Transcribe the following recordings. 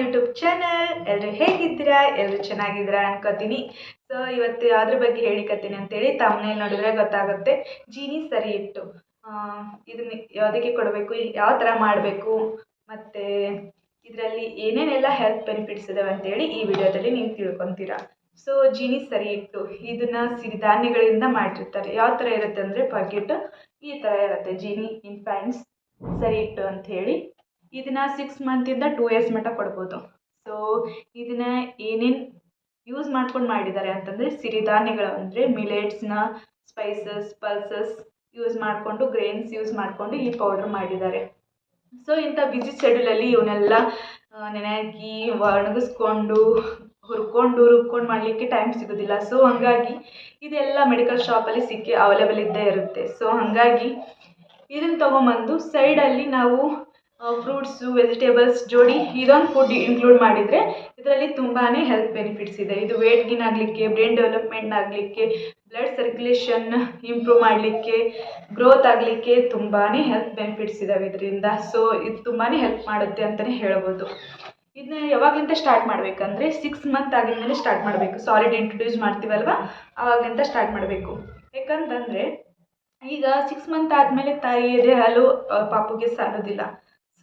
YouTube channel ಎಲ್ಲರೂ ಹೇಗಿದ್ದೀರಾ? ಎಲ್ಲರೂ ಚೆನ್ನಾಗಿದ್ದೀರಾ ಅನ್ಕೋತೀನಿ. ಸೊ ಇವತ್ತು ಯಾವ್ದ್ರ ಬಗ್ಗೆ ಹೇಳಿಕತ್ತೀನಿ ಅಂತೇಳಿ ತಮ್ಮನೇಲಿ ನೋಡಿದ್ರೆ ಗೊತ್ತಾಗುತ್ತೆ. ಜೀನಿ ಸರಿ ಇಟ್ಟು ಇದನ್ನ ಯಾವುದಕ್ಕೆ ಕೊಡಬೇಕು, ಯಾವ ಥರ ಮಾಡಬೇಕು, ಮತ್ತು ಇದರಲ್ಲಿ ಏನೇನೆಲ್ಲ ಹೆಲ್ತ್ ಬೆನಿಫಿಟ್ಸ್ ಇದಾವೆ ಅಂತೇಳಿ ಈ ವಿಡಿಯೋದಲ್ಲಿ ನೀವು ತಿಳ್ಕೊತೀರಾ. ಸೊ ಜೀನಿ ಸರಿ ಇಟ್ಟು, ಇದನ್ನ ಸಿರಿಧಾನ್ಯಗಳಿಂದ ಮಾಡಿರ್ತಾರೆ. ಯಾವ ಥರ ಇರುತ್ತೆ ಅಂದರೆ ಪಾಕೆಟ್ ಈ ಥರ ಇರುತ್ತೆ. ಜೀನಿ ಇನ್ಫ್ಯಾಂಟ್ಸ್ ಸರಿ ಇಟ್ಟು ಅಂತ ಹೇಳಿ. ಇದನ್ನ ಸಿಕ್ಸ್ ಮಂತಿಂದ ಟೂ ಇಯರ್ಸ್ ಮಟ್ಟ ಕೊಡ್ಬೋದು. ಸೊ ಇದನ್ನ ಏನೇನು ಯೂಸ್ ಮಾಡ್ಕೊಂಡು ಮಾಡಿದ್ದಾರೆ ಅಂತಂದರೆ ಸಿರಿಧಾನ್ಯಗಳು ಅಂದರೆ ಮಿಲೆಟ್ಸ್ನ ಸ್ಪೈಸಸ್ ಪಲ್ಸಸ್ ಯೂಸ್ ಮಾಡಿಕೊಂಡು ಗ್ರೇನ್ಸ್ ಯೂಸ್ ಮಾಡಿಕೊಂಡು ಈ ಪೌಡ್ರ್ ಮಾಡಿದ್ದಾರೆ. ಸೊ ಇಂಥ ಬಿಸಿ ಶೆಡ್ಯೂಲಲ್ಲಿ ಇವನ್ನೆಲ್ಲ ನೆನೆಯಾಗಿ ಒಣಗಿಸ್ಕೊಂಡು, ಹುರ್ಕೊಂಡು, ರುಬ್ಕೊಂಡು ಮಾಡಲಿಕ್ಕೆ ಟೈಮ್ ಸಿಗೋದಿಲ್ಲ. ಸೊ ಹಾಗಾಗಿ ಇದೆಲ್ಲ ಮೆಡಿಕಲ್ ಶಾಪಲ್ಲಿ ಸಿಕ್ಕಿ ಅವೈಲೇಬಲ್ ಇದ್ದೇ ಇರುತ್ತೆ. ಸೊ ಹಾಗಾಗಿ ಇದನ್ನು ತೊಗೊಂಬಂದು ಸೈಡಲ್ಲಿ ನಾವು ಫ್ರೂಟ್ಸು ವೆಜಿಟೇಬಲ್ಸ್ ಜೋಡಿ ಇದೊಂದು ಫುಡ್ ಇನ್ಕ್ಲೂಡ್ ಮಾಡಿದರೆ ಇದರಲ್ಲಿ ತುಂಬಾ ಹೆಲ್ತ್ ಬೆನಿಫಿಟ್ಸ್ ಇದೆ. ಇದು ವೇಟ್ ಗೇನ್ ಆಗಲಿಕ್ಕೆ ಬ್ರೈನ್ ಡೆವಲಪ್ಮೆಂಟ್ ಆಗಲಿಕ್ಕೆ ಬ್ಲಡ್ ಸರ್ಕ್ಯುಲೇಷನ್ ಇಂಪ್ರೂವ್ ಮಾಡಲಿಕ್ಕೆ ಗ್ರೋತ್ ಆಗಲಿಕ್ಕೆ ತುಂಬಾ ಹೆಲ್ತ್ ಬೆನಿಫಿಟ್ಸ್ ಇದ್ದಾವೆ ಇದರಿಂದ. ಸೊ ಇದು ತುಂಬಾ ಹೆಲ್ಪ್ ಮಾಡುತ್ತೆ ಅಂತಲೇ ಹೇಳ್ಬೋದು. ಇದನ್ನ ಯಾವಾಗಲಿಂದ ಸ್ಟಾರ್ಟ್ ಮಾಡಬೇಕಂದ್ರೆ ಸಿಕ್ಸ್ ಮಂತ್ ಆಗಿದ್ಮೇಲೆ ಸ್ಟಾರ್ಟ್ ಮಾಡಬೇಕು. ಸಾಲಿಡ್ ಇಂಟ್ರೊಡ್ಯೂಸ್ ಮಾಡ್ತೀವಲ್ವ? ಆವಾಗಲಿಂದ ಸ್ಟಾರ್ಟ್ ಮಾಡಬೇಕು. ಯಾಕಂತಂದರೆ ಈಗ ಸಿಕ್ಸ್ ಮಂತ್ ಆದಮೇಲೆ ತಾಯಿ ಎದೆ ಹಾಲು ಪಾಪುಗೆ ಸಾಲೋದಿಲ್ಲ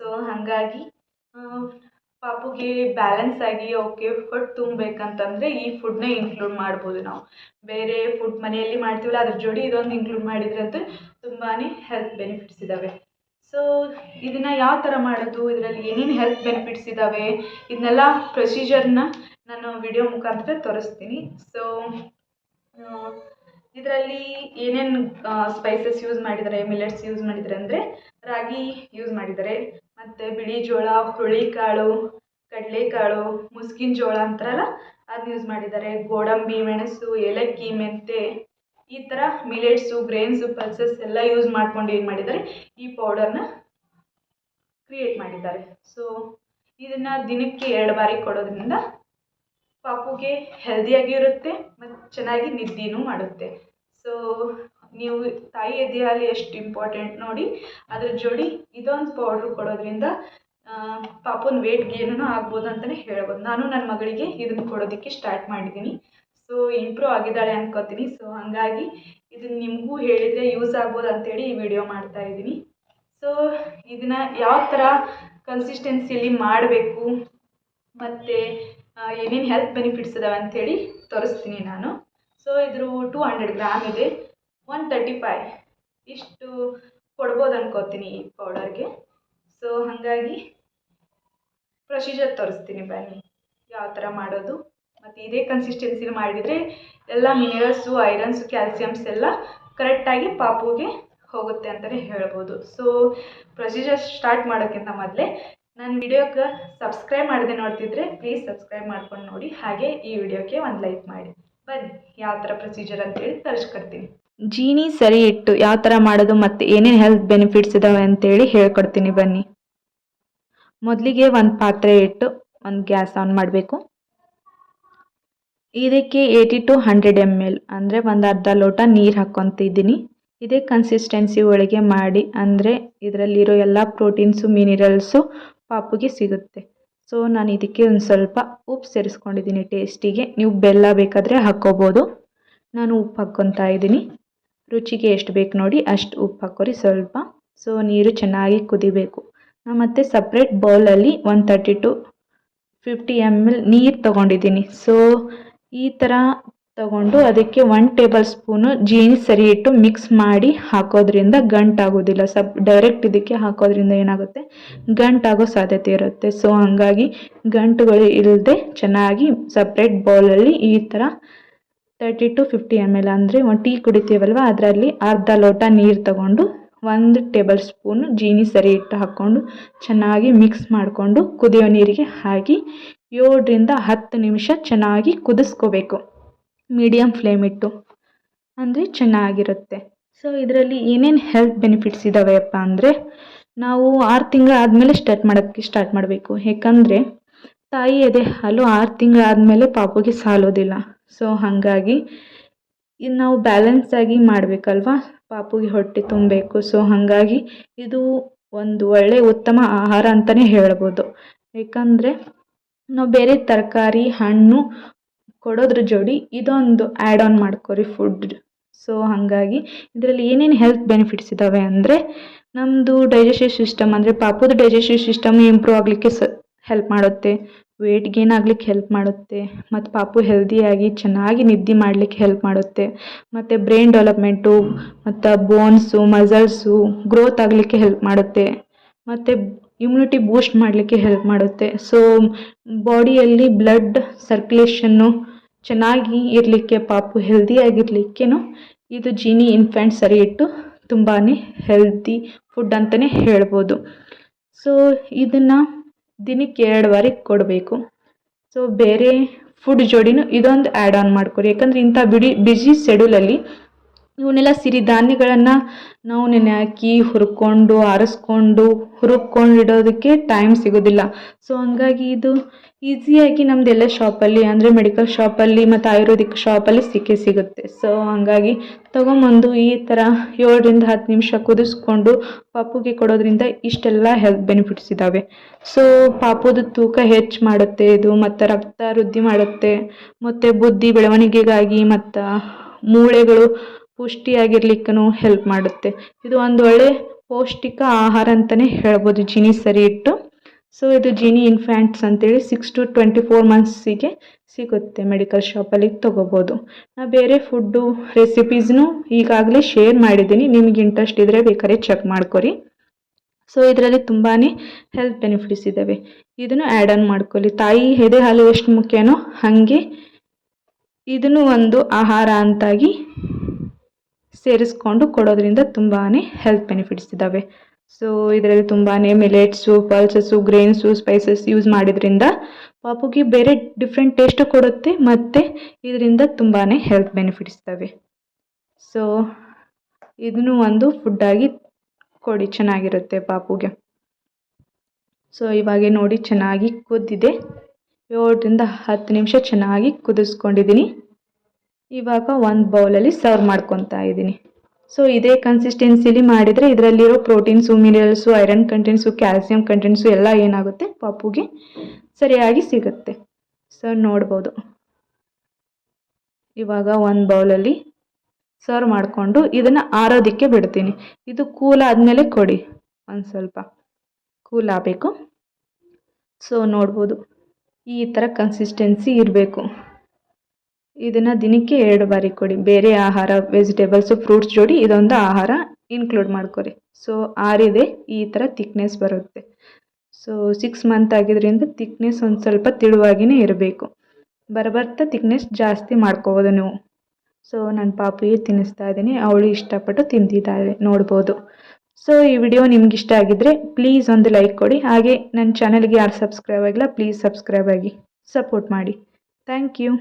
ಸೊ ಹಾಗಾಗಿ ಪಾಪುಗೆ ಬ್ಯಾಲೆನ್ಸ್ ಆಗಿ ಅವಕ್ಕೆ ಹೊಟ್ಟೆ ತುಂಬಬೇಕಂತಂದರೆ ಈ ಫುಡ್ನ ಇನ್ಕ್ಲೂಡ್ ಮಾಡ್ಬೋದು ನಾವು. ಬೇರೆ ಫುಡ್ ಮನೆಯಲ್ಲಿ ಮಾಡ್ತೀವಲ್ಲ, ಅದ್ರ ಜೋಡಿ ಇದೊಂದು ಇನ್ಕ್ಲೂಡ್ ಮಾಡಿದ್ರೆ ಅಂತೂ ತುಂಬಾ ಹೆಲ್ತ್ ಬೆನಿಫಿಟ್ಸ್ ಇದ್ದಾವೆ ಸೊ ಇದನ್ನು ಯಾವ ಥರ ಮಾಡೋದು, ಇದರಲ್ಲಿ ಏನೇನು ಹೆಲ್ತ್ ಬೆನಿಫಿಟ್ಸ್ ಇದ್ದಾವೆ ಇದನ್ನೆಲ್ಲ ಪ್ರೊಸೀಜರ್ನ ನಾನು ವಿಡಿಯೋ ಮುಖಾಂತರ ತೋರಿಸ್ತೀನಿ. ಸೊ ಇದರಲ್ಲಿ ಏನೇನು ಸ್ಪೈಸಸ್ ಯೂಸ್ ಮಾಡಿದ್ದಾರೆ ಮಿಲೆಟ್ಸ್ ಯೂಸ್ ಮಾಡಿದ್ದಾರೆ ಅಂದರೆ ರಾಗಿ ಯೂಸ್ ಮಾಡಿದ್ದಾರೆ. ಮತ್ತು ಬಿಳಿ ಜೋಳ, ಹುರುಳಿಕಾಳು, ಕಡಲೆಕಾಳು, ಮುಸ್ಕಿನ ಜೋಳ ಅಂತಾರಲ್ಲ ಅದನ್ನ ಯೂಸ್ ಮಾಡಿದ್ದಾರೆ. ಗೋಡಂಬಿ, ಮೆಣಸು, ಏಲಕ್ಕಿ, ಮೆಂತೆ, ಈ ಥರ ಮಿಲೆಟ್ಸು ಗ್ರೇನ್ಸು ಪಲ್ಸಸ್ ಎಲ್ಲ ಯೂಸ್ ಮಾಡ್ಕೊಂಡು ಏನು ಮಾಡಿದ್ದಾರೆ, ಈ ಪೌಡರ್ನ ಕ್ರಿಯೇಟ್ ಮಾಡಿದ್ದಾರೆ. ಸೊ ಇದನ್ನು ದಿನಕ್ಕೆ ಎರಡು ಬಾರಿ ಕೊಡೋದ್ರಿಂದ ಪಾಪುಗೆ ಹೆಲ್ದಿಯಾಗಿ ಇರುತ್ತೆ ಮತ್ತು ಚೆನ್ನಾಗಿ ನಿದ್ದೆನೂ ಮಾಡುತ್ತೆ. ಸೊ ನೀವು ತಾಯಿ ಎದೆ ಹಾಲು ಎಷ್ಟು ಇಂಪಾರ್ಟೆಂಟ್ ನೋಡಿ, ಅದ್ರ ಜೋಡಿ ಇದೊಂದು ಪೌಡ್ರ್ ಕೊಡೋದ್ರಿಂದ ಪಾಪನ ವೆಯ್ಟ್ ಗೇನೂ ಆಗ್ಬೋದು ಅಂತಲೇ ಹೇಳ್ಬೋದು. ನಾನು ನನ್ನ ಮಗಳಿಗೆ ಇದನ್ನು ಕೊಡೋದಕ್ಕೆ ಸ್ಟಾರ್ಟ್ ಮಾಡಿದ್ದೀನಿ. ಸೊ ಇಂಪ್ರೂವ್ ಆಗಿದ್ದಾಳೆ ಅನ್ಕೋತೀನಿ. ಸೊ ಹಾಗಾಗಿ ಇದನ್ನು ನಿಮಗೂ ಹೇಳಿದರೆ ಯೂಸ್ ಆಗ್ಬೋದು ಅಂತೇಳಿ ಈ ವಿಡಿಯೋ ಮಾಡ್ತಾ ಇದ್ದೀನಿ. ಸೊ ಇದನ್ನು ಯಾವ ಥರ ಕನ್ಸಿಸ್ಟೆನ್ಸಿಯಲ್ಲಿ ಮಾಡಬೇಕು, ಮತ್ತು ಏನೇನು ಹೆಲ್ತ್ ಬೆನಿಫಿಟ್ಸ್ ಇದಾವೆ ಅಂಥೇಳಿ ತೋರಿಸ್ತೀನಿ ನಾನು. ಸೊ ಇದ್ರ ಟೂ ಹಂಡ್ರೆಡ್ ಗ್ರಾಮ್ ಇದೆ. ಒನ್ ತರ್ಟಿ ಫೈವ್ ಇಷ್ಟು ಕೊಡ್ಬೋದು ಅನ್ಕೋತೀನಿ ಈ ಪೌಡರ್ಗೆ ಸೊ ಹಾಗಾಗಿ ಪ್ರೊಸೀಜರ್ ತೋರಿಸ್ತೀನಿ ಬನ್ನಿ, ಯಾವ ಥರ ಮಾಡೋದು. ಮತ್ತು ಇದೇ ಕನ್ಸಿಸ್ಟೆನ್ಸಿಲಿ ಮಾಡಿದರೆ ಎಲ್ಲ ಮಿನರಲ್ಸು ಐರನ್ಸು ಕ್ಯಾಲ್ಸಿಯಮ್ಸ್ ಎಲ್ಲ ಕರೆಕ್ಟಾಗಿ ಪಾಪುಗೆ ಹೋಗುತ್ತೆ ಅಂತಲೇ ಹೇಳ್ಬೋದು. ಸೊ ಪ್ರೊಸೀಜರ್ ಸ್ಟಾರ್ಟ್ ಮಾಡೋಕ್ಕಿಂತ ಮೊದಲೇ ನನ್ನ ವಿಡಿಯೋಕ್ಕೆ ಸಬ್ಸ್ಕ್ರೈಬ್ ಮಾಡದೆ ನೋಡ್ತಿದ್ರೆ ಪ್ಲೀಸ್ ಸಬ್ಸ್ಕ್ರೈಬ್ ಮಾಡ್ಕೊಂಡು ನೋಡಿ. ಹಾಗೆ ಈ ವಿಡಿಯೋಕ್ಕೆ ಒಂದು ಲೈಕ್ ಮಾಡಿ. ಬನ್ನಿ, ಯಾವ ಥರ ಪ್ರೊಸೀಜರ್ ಅಂತೇಳಿ ತರಿಸ್ಕೊಡ್ತೀನಿ. ಜೀನಿ ಸರಿ ಇಟ್ಟು ಯಾವ ಥರ ಮಾಡೋದು ಮತ್ತು ಏನೇನು ಹೆಲ್ತ್ ಬೆನಿಫಿಟ್ಸ್ ಇದಾವೆ ಅಂತೇಳಿ ಹೇಳ್ಕೊಡ್ತೀನಿ ಬನ್ನಿ. ಮೊದಲಿಗೆ ಒಂದು ಪಾತ್ರೆ ಇಟ್ಟು ಒಂದು ಗ್ಯಾಸ್ ಆನ್ ಮಾಡಬೇಕು. ಇದಕ್ಕೆ eighty to hundred M L ಅಂದರೆ ಒಂದು ಅರ್ಧ ಲೋಟ ನೀರು ಹಾಕ್ಕೊತಿದ್ದೀನಿ. ಇದೇ ಕನ್ಸಿಸ್ಟೆನ್ಸಿ ಒಳಗೆ ಮಾಡಿ ಅಂದರೆ ಇದರಲ್ಲಿರೋ ಎಲ್ಲ ಪ್ರೋಟೀನ್ಸು ಮಿನಿರಲ್ಸು ಪಾಪುಗೆ ಸಿಗುತ್ತೆ. ಸೊ ನಾನು ಇದಕ್ಕೆ ಒಂದು ಸ್ವಲ್ಪ ಉಪ್ಪು ಸೇರಿಸ್ಕೊಂಡಿದ್ದೀನಿ ಟೇಸ್ಟಿಗೆ ನೀವು ಬೆಲ್ಲ ಬೇಕಾದರೆ ಹಾಕ್ಕೋಬೋದು. ನಾನು ಉಪ್ಪು ಹಾಕ್ಕೊತಾ ಇದ್ದೀನಿ. ರುಚಿಗೆ ಎಷ್ಟು ಬೇಕು ನೋಡಿ ಅಷ್ಟು ಉಪ್ಪು ಹಾಕೋರಿ ಸ್ವಲ್ಪ. ಸೊ ನೀರು ಚೆನ್ನಾಗಿ ಕುದಿಬೇಕು. ನಾನು ಮತ್ತೆ ಸಪ್ರೇಟ್ ಬೌಲಲ್ಲಿ one thirty to fifty M L ನೀರು ತೊಗೊಂಡಿದ್ದೀನಿ. ಸೊ ಈ ಥರ ತಗೊಂಡು ಅದಕ್ಕೆ ಒನ್ ಟೇಬಲ್ ಸ್ಪೂನು ಜೀನಿ ಸರಿ ಇಟ್ಟು ಮಿಕ್ಸ್ ಮಾಡಿ ಹಾಕೋದ್ರಿಂದ ಗಂಟಾಗೋದಿಲ್ಲ ಸಪ್ ಡೈರೆಕ್ಟ್ ಇದಕ್ಕೆ ಹಾಕೋದ್ರಿಂದ ಏನಾಗುತ್ತೆ? ಗಂಟಾಗೋ ಸಾಧ್ಯತೆ ಇರುತ್ತೆ. ಸೊ ಹಾಗಾಗಿ ಗಂಟುಗಳು ಇಲ್ಲದೆ ಚೆನ್ನಾಗಿ ಸಪ್ರೇಟ್ ಬೌಲಲ್ಲಿ ಈ ಥರ thirty to fifty M L ಅಂದರೆ ಒಂದು ಟೀ ಕುಡಿತೀವಲ್ವ? ಅದರಲ್ಲಿ ಅರ್ಧ ಲೋಟ ನೀರು ತಗೊಂಡು, ಒಂದು ಟೇಬಲ್ ಸ್ಪೂನು ಜೀನಿ ಸರಿ ಇಟ್ಟು ಹಾಕ್ಕೊಂಡು ಚೆನ್ನಾಗಿ ಮಿಕ್ಸ್ ಮಾಡಿಕೊಂಡು ಕುದಿಯೋ ನೀರಿಗೆ ಹಾಕಿ ಏಳರಿಂದ ಹತ್ತು ನಿಮಿಷ ಚೆನ್ನಾಗಿ ಕುದಿಸ್ಕೋಬೇಕು. ಮೀಡಿಯಮ್ ಫ್ಲೇಮ್ ಇಟ್ಟು. ಅಂದರೆ ಚೆನ್ನಾಗಿರುತ್ತೆ. ಸೊ ಇದರಲ್ಲಿ ಏನೇನು ಹೆಲ್ತ್ ಬೆನಿಫಿಟ್ಸ್ ಇದ್ದಾವೆಯಪ್ಪ ಅಂದರೆ, ನಾವು ಆರು ತಿಂಗಳು ಆದಮೇಲೆ ಸ್ಟಾರ್ಟ್ ಮಾಡೋಕ್ಕೆ ಸ್ಟಾರ್ಟ್ ಮಾಡಬೇಕು. ಯಾಕಂದರೆ ತಾಯಿ ಎದೆ ಹಾಲು ಆರು ತಿಂಗಳಾದಮೇಲೆ ಪಾಪುಗೆ ಸಾಲೋದಿಲ್ಲ. ಸೊ ಹಾಗಾಗಿ ಇದು ನಾವು ಬ್ಯಾಲೆನ್ಸ್ ಆಗಿ ಮಾಡಬೇಕಲ್ವಾ? ಪಾಪುಗೆ ಹೊಟ್ಟೆ ತುಂಬಬೇಕು. ಸೊ ಹಾಗಾಗಿ ಇದು ಒಂದು ಒಳ್ಳೆಯ ಉತ್ತಮ ಆಹಾರ ಅಂತಲೇ ಹೇಳ್ಬೋದು. ಏಕೆಂದರೆ ನಾವು ಬೇರೆ ತರಕಾರಿ, ಹಣ್ಣು ಕೊಡೋದ್ರ ಜೋಡಿ ಇದೊಂದು ಆ್ಯಡ್ ಆನ್ ಮಾಡ್ಕೋರಿ ಫುಡ್ ಸೊ ಹಾಗಾಗಿ ಇದರಲ್ಲಿ ಏನೇನು ಹೆಲ್ತ್ ಬೆನಿಫಿಟ್ಸ್ ಇದ್ದಾವೆ ಅಂದರೆ ನಮ್ಮದು ಡೈಜೆಸ್ಟಿವ್ ಸಿಸ್ಟಮ್ ಅಂದರೆ ಪಾಪುದ ಡೈಜೆಸ್ಟಿವ್ ಸಿಸ್ಟಮ್ ಇಂಪ್ರೂವ್ ಆಗಲಿಕ್ಕೆ ಸ ಹೆಲ್ಪ್ ಮಾಡುತ್ತೆ. ವೇಟ್ ಗೇನ್ ಆಗ್ಲಿಕ್ಕೆ ಹೆಲ್ಪ್ ಮಾಡುತ್ತೆ. ಮತ್ತು ಪಾಪು ಹೆಲ್ದಿಯಾಗಿ ಚೆನ್ನಾಗಿ ನಿದ್ದೆ ಮಾಡಲಿಕ್ಕೆ ಹೆಲ್ಪ್ ಮಾಡುತ್ತೆ. ಮತ್ತು ಬ್ರೈನ್ ಡೆವಲಪ್ಮೆಂಟು ಮತ್ತು ಬೋನ್ಸು ಮಸಲ್ಸು ಗ್ರೋತ್ ಆಗಲಿಕ್ಕೆ ಹೆಲ್ಪ್ ಮಾಡುತ್ತೆ. ಮತ್ತು ಇಮ್ಯುನಿಟಿ ಬೂಸ್ಟ್ ಮಾಡಲಿಕ್ಕೆ ಹೆಲ್ಪ್ ಮಾಡುತ್ತೆ. ಸೊ ಬಾಡಿಯಲ್ಲಿ ಬ್ಲಡ್ ಸರ್ಕ್ಯುಲೇಷನ್ನು ಚೆನ್ನಾಗಿ ಇರಲಿಕ್ಕೆ, ಪಾಪು ಹೆಲ್ದಿಯಾಗಿರ್ಲಿಕ್ಕೇನು ಇದು ಜೀನಿ ಇನ್ಫ್ಯಾಂಟ್ ಸರಿ ಇಟ್ಟು ತುಂಬಾ ಹೆಲ್ದಿ ಫುಡ್ ಅಂತಲೇ ಹೇಳ್ಬೋದು. ಸೊ ಇದನ್ನು ದಿನಕ್ಕೆ ಎರಡು ಬಾರಿ ಕೊಡಬೇಕು. ಸೊ ಬೇರೆ ಫುಡ್ ಜೋಡಿನೂ ಇದೊಂದು ಆ್ಯಡ್ ಆನ್ ಮಾಡ್ಕೊರಿ ಯಾಕಂದ್ರೆ ಇಂಥ ಬಿಡಿ ಬ್ಯುಸಿ ಶೆಡ್ಯೂಲಲ್ಲಿ ಇವನ್ನೆಲ್ಲ ಸಿರಿಧಾನ್ಯಗಳನ್ನು ನಾವು ನೆನೆ ಹಾಕಿ ಹುರ್ಕೊಂಡು, ಆರಿಸ್ಕೊಂಡು, ಹುರ್ಕೊಂಡು ಇಡೋದಕ್ಕೆ ಟೈಮ್ ಸಿಗೋದಿಲ್ಲ. ಸೊ ಹಂಗಾಗಿ ಇದು ಈಸಿಯಾಗಿ ನಮ್ಮದೆಲ್ಲ ಶಾಪಲ್ಲಿ ಅಂದರೆ ಮೆಡಿಕಲ್ ಶಾಪಲ್ಲಿ ಮತ್ತು ಆಯುರ್ವೇದಿಕ್ ಶಾಪಲ್ಲಿ ಸಿಕ್ಕೇ ಸಿಗುತ್ತೆ. ಸೊ ಹಂಗಾಗಿ ತೊಗೊಂಬಂದು ಈ ಥರ ಏಳರಿಂದ ಹತ್ತು ನಿಮಿಷ ಕುದಿಸ್ಕೊಂಡು ಪಾಪುಗೆ ಕೊಡೋದ್ರಿಂದ ಇಷ್ಟೆಲ್ಲ ಹೆಲ್ತ್ ಬೆನಿಫಿಟ್ಸ್ ಇದ್ದಾವೆ ಸೊ ಪಾಪುದ ತೂಕ ಹೆಚ್ಚು ಮಾಡುತ್ತೆ, ಇದು ಮತ್ತು ರಕ್ತ ವೃದ್ಧಿ ಮಾಡುತ್ತೆ, ಮತ್ತು ಬುದ್ಧಿ ಬೆಳವಣಿಗೆಗಾಗಿ ಮತ್ತು ಮೂಳೆಗಳು ಪುಷ್ಟಿಯಾಗಿರ್ಲಿಕ್ಕೂ ಹೆಲ್ಪ್ ಮಾಡುತ್ತೆ. ಇದು ಒಂದು ಒಳ್ಳೆ ಪೌಷ್ಟಿಕ ಆಹಾರ ಅಂತಲೇ ಹೇಳ್ಬೋದು. ಜೀನಿ ಸರಿ ಇಟ್ಟು. ಸೊ ಇದು ಜೀನಿ ಇನ್ಫ್ಯಾಂಟ್ಸ್ ಅಂತೇಳಿ ಸಿಕ್ಸ್ ಟು ಟ್ವೆಂಟಿ ಫೋರ್ ಮಂತ್ಸಿಗೆ ಸಿಗುತ್ತೆ ಮೆಡಿಕಲ್ ಶಾಪಲ್ಲಿ ತೊಗೋಬೋದು. ನಾ ಬೇರೆ ಫುಡ್ಡು ರೆಸಿಪೀಸ್ನು ಈಗಾಗಲೇ ಶೇರ್ ಮಾಡಿದ್ದೀನಿ. ನಿಮ್ಗೆ ಇಂಟ್ರೆಸ್ಟ್ ಇದ್ದರೆ ಬೇಕಾದ್ರೆ ಚೆಕ್ ಮಾಡ್ಕೊರಿ. ಸೊ ಇದರಲ್ಲಿ ತುಂಬಾ ಹೆಲ್ತ್ ಬೆನಿಫಿಟ್ಸ್ ಇದ್ದಾವೆ ಇದನ್ನು ಆ್ಯಡ್ ಆನ್ ಮಾಡ್ಕೊಳ್ಳಿ ತಾಯಿ ಎದೆ ಹಾಲು ಎಷ್ಟು ಮುಖ್ಯನೋ ಹಾಗೆ ಇದನ್ನು ಒಂದು ಆಹಾರ ಅಂತಾಗಿ ಸೇರಿಸ್ಕೊಂಡು ಕೊಡೋದ್ರಿಂದ ತುಂಬಾ ಹೆಲ್ತ್ ಬೆನಿಫಿಟ್ಸ್ ಇದ್ದಾವೆ ಸೊ ಇದರಲ್ಲಿ ತುಂಬಾ millets pulses grains spices use ಮಾಡಿದ್ರಿಂದ ಪಾಪುಗೆ ಬೇರೆ ಡಿಫ್ರೆಂಟ್ ಟೇಸ್ಟು ಕೊಡುತ್ತೆ ಮತ್ತು ಇದರಿಂದ ತುಂಬಾ ಹೆಲ್ತ್ ಬೆನಿಫಿಟ್ಸ್ ಇದ್ದಾವೆ ಸೊ ಇದನ್ನು ಒಂದು ಫುಡ್ಡಾಗಿ ಕೊಡಿ, ಚೆನ್ನಾಗಿರುತ್ತೆ ಪಾಪುಗೆ. ಸೊ ಇವಾಗೆ ನೋಡಿ ಚೆನ್ನಾಗಿ ಕುದ್ದಿದೆ. ಏಳರಿಂದ ಹತ್ತು ನಿಮಿಷ ಚೆನ್ನಾಗಿ ಕುದಿಸ್ಕೊಂಡಿದ್ದೀನಿ. ಇವಾಗ ಒಂದು ಬೌಲಲ್ಲಿ ಸರ್ವ್ ಮಾಡ್ಕೊತಾ ಇದ್ದೀನಿ. ಸೊ ಇದೇ ಕನ್ಸಿಸ್ಟೆನ್ಸಿಲಿ ಮಾಡಿದರೆ ಇದರಲ್ಲಿರೋ proteins minerals iron contents calcium contents ಎಲ್ಲ ಏನಾಗುತ್ತೆ? ಪಾಪುಗೆ ಸರಿಯಾಗಿ ಸಿಗುತ್ತೆ. ಸರ್ ನೋಡ್ಬೋದು. ಇವಾಗ ಒಂದು ಬೌಲಲ್ಲಿ ಸರ್ವ್ ಮಾಡಿಕೊಂಡು ಇದನ್ನು ಆರೋದಕ್ಕೆ ಬಿಡ್ತೀನಿ. ಇದು ಕೂಲ್ ಆದಮೇಲೆ ಕೊಡಿ. ಒಂದು ಸ್ವಲ್ಪ ಕೂಲ್ ಆಗಬೇಕು. ಸೊ ನೋಡ್ಬೋದು. ಈ ಥರ ಕನ್ಸಿಸ್ಟೆನ್ಸಿ ಇರಬೇಕು. ಇದನ್ನು ದಿನಕ್ಕೆ ಎರಡು ಬಾರಿ ಕೊಡಿ. ಬೇರೆ ಆಹಾರ ವೆಜಿಟೇಬಲ್ಸು ಫ್ರೂಟ್ಸ್ ಜೋಡಿ ಇದೊಂದು ಆಹಾರ ಇನ್ಕ್ಲೂಡ್ ಮಾಡ್ಕೊರಿ. ಸೊ ಆರಿದೆ, ಈ ಥರ ತಿಕ್ನೆಸ್ ಬರುತ್ತೆ. ಸೊ ಸಿಕ್ಸ್ ಮಂತ್ ಆಗಿದ್ರಿಂದ ತಿಕ್ನೆಸ್ ಒಂದು ಸ್ವಲ್ಪ ತಿಳುವಾಗಿನೇ ಇರಬೇಕು. ಬರಬರ್ತಾ ಥಿಕ್ನೆಸ್ ಜಾಸ್ತಿ ಮಾಡ್ಕೋಬೋದು ನೀವು. ಸೊ ನನ್ನ ಪಾಪಿಗೆ ತಿನ್ನಿಸ್ತಾ ಇದ್ದೀನಿ. ಅವಳು ಇಷ್ಟಪಟ್ಟು ತಿಂತಿದ್ದಾಳೆ ನೋಡ್ಬೋದು. ಸೊ ಈ ವಿಡಿಯೋ ನಿಮ್ಗೆ ಇಷ್ಟ ಆಗಿದ್ದರೆ ಪ್ಲೀಸ್ ಒಂದು ಲೈಕ್ ಕೊಡಿ. ಹಾಗೆ ನನ್ನ ಚಾನಲ್ಗೆ ಯಾರು ಸಬ್ಸ್ಕ್ರೈಬ್ ಆಗಿಲ್ಲ ಪ್ಲೀಸ್ ಸಬ್ಸ್ಕ್ರೈಬ್ ಆಗಿ ಸಪೋರ್ಟ್ ಮಾಡಿ. Thank you